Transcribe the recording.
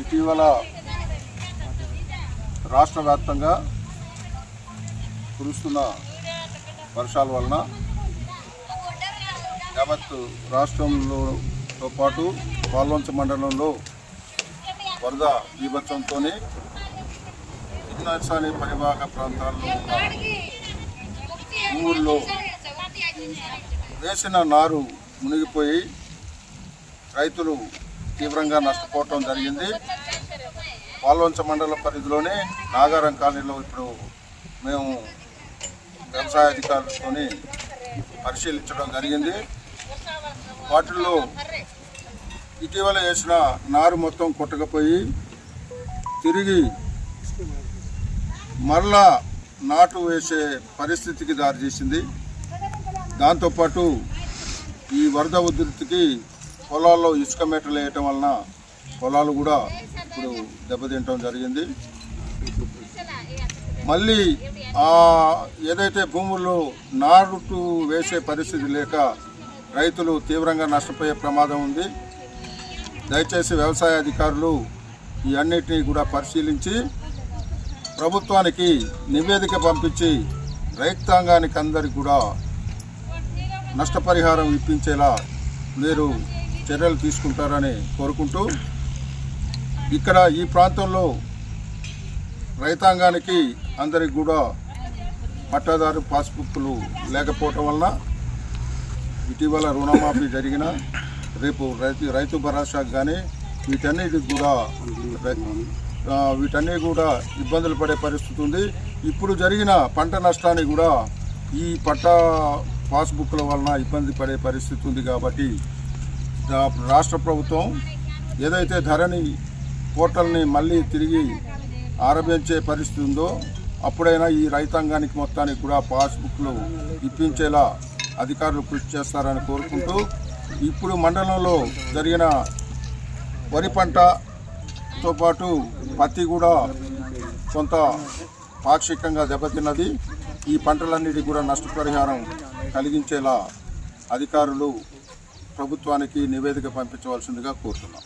ఇటీవల రాష్ట్ర వ్యాప్తంగా కురుస్తున్న వర్షాల వలన యావత్ రాష్ట్రంలోతో పాటు పాల్వంచ మండలంలో వరద బీభత్సంతోనే దిగ్నాశాని పరివాహక ప్రాంతాల్లో ఉన్న ఊళ్ళో వేసిన నారు మునిగిపోయి రైతులు తీవ్రంగా నష్టపోవటం జరిగింది. పాల్వంచ మండల పరిధిలోనే నాగారం కాలనీలో ఇప్పుడు మేము వ్యవసాయ అధికారులతో పరిశీలించడం జరిగింది. వాటిల్లో ఇటీవల వేసిన నారు మొత్తం కొట్టకపోయి తిరిగి మరలా నాటు వేసే పరిస్థితికి దారితీసింది. దాంతోపాటు ఈ వరద ఉధృతికి పొలాల్లో ఇసుక మేటలు వేయటం వలన పొలాలు కూడా ఇప్పుడు దెబ్బతింటం జరిగింది. మళ్ళీ ఆ ఏదైతే భూముల్లో నారుటు వేసే పరిస్థితి లేక రైతులు తీవ్రంగా నష్టపోయే ప్రమాదం ఉంది. దయచేసి వ్యవసాయ అధికారులు ఈ అన్నిటినీ కూడా పరిశీలించి ప్రభుత్వానికి నివేదిక పంపించి రైతాంగానికి అందరికి కూడా నష్టపరిహారం ఇప్పించేలా మీరు చర్యలు తీసుకుంటారని కోరుకుంటూ ఇక్కడ ఈ ప్రాంతంలో రైతాంగానికి అందరికి కూడా పట్టాదారు పాస్బుక్లు లేకపోవటం వలన ఇటీవల రుణమాఫీ జరిగిన రేపు రైతు రైతు భరోసాకు కానీ వీటన్నిటికి కూడా వీటన్నీ కూడా ఇబ్బందులు పడే పరిస్థితి ఉంది. ఇప్పుడు జరిగిన పంట నష్టాన్ని కూడా ఈ పట్టా పాస్బుక్ల వలన ఇబ్బంది పడే పరిస్థితి ఉంది కాబట్టి రాష్ట్ర ప్రభుత్వం ఏదైతే ధరణి పోర్టల్ని మళ్ళీ తిరిగి ఆరంభించే పరిస్థితి ఉందో అప్పుడైనా ఈ రైతాంగానికి మొత్తానికి కూడా పాస్బుక్లు ఇప్పించేలా అధికారులు కృషి చేస్తారని కోరుకుంటూ ఇప్పుడు మండలంలో జరిగిన వరి పంటతో పాటు పత్తి కూడా కొంత పాక్షికంగా దెబ్బతిన్నది. ఈ పంటలన్నిటి కూడా నష్టపరిహారం కలిగించేలా అధికారులు ప్రభుత్వానికి నివేదిక పంపించవలసిందిగా కోరుతున్నాం.